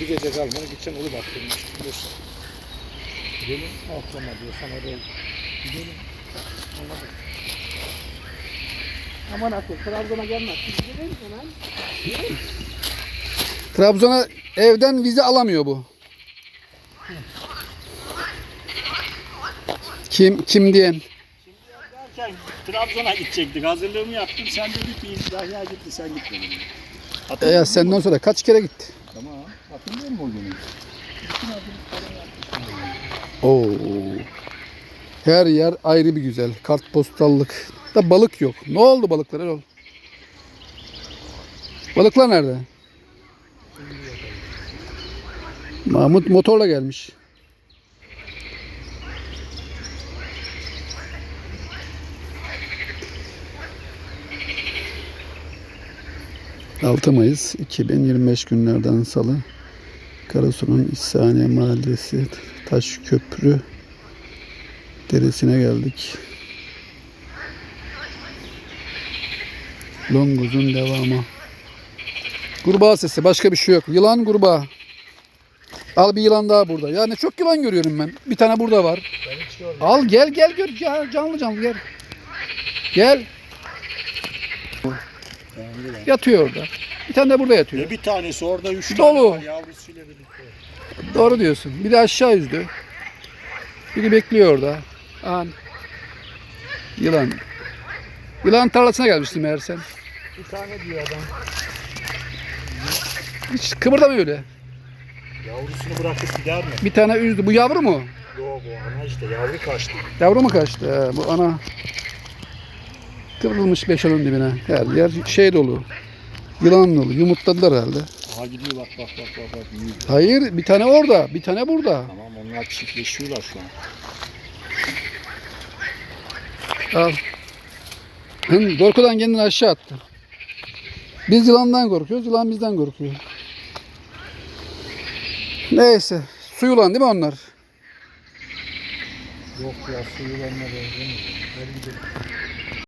Bir gece kalmanı gideceksin onu baktırmış. Bursa. Gidelim. Atlama diyor sana da Gidelim. Anladım. Aman akıl. Trabzon'a gelmez. Gidelim hemen. Trabzon'a evden vize alamıyor bu. Kim kim diyen? Derken Trabzon'a gidecektik. Hazırlığımı yaptım. Sen dedin ki Yahya gitti sen gitmedin. E ya senden sonra kaç kere gitti? Oo. Her yer ayrı bir güzel. Kartpostallık. Da balık yok. Ne oldu balıklar Erol? Balıklar nerede? Mahmut motorla gelmiş. ...6 Mayıs 2025 günlerden salı... Karasu'nun İhsaniye Mahallesi Taş Köprü deresine geldik. Longoz'un devamı. Kurbağa sesi başka bir şey yok. Yılan kurbağa. Al bir yılan daha burada. Yani çok yılan görüyorum ben. Bir tane burada var. Al gel gel gör canlı canlı gel. Gel. Yatıyor orada. Bir tane de burada yatıyor. Ve bir tanesi orada üç Dolu. tane var yavrusuyla birlikte. Doğru diyorsun. Biri aşağı yüzdü. Biri bekliyor orada. An. Yılan. Yılan tarlasına gelmiştim meğer sen. Bir tane diyor adam. Hiç kıpırdamıyor öyle. Yavrusunu bırakıp gider mi? Bir tane üzdü. Bu yavru mu? Yok bu ana işte yavru kaçtı. Yavru mu kaçtı? He, bu ana kıvrılmış beşolun dibine. Her yer şey dolu. Yılan dolu. Yumurtladılar herhalde. Aha gidiyor bak bak bak bak. bak. Hayır bir tane orada. Bir tane burada. Tamam onlar çiftleşiyorlar şu an. Al. Hı, Korkudan kendini aşağı attı. Biz yılandan korkuyoruz. Yılan bizden korkuyor. Neyse. Su yılan değil mi onlar? Yok ya su yılanına benzemiyor.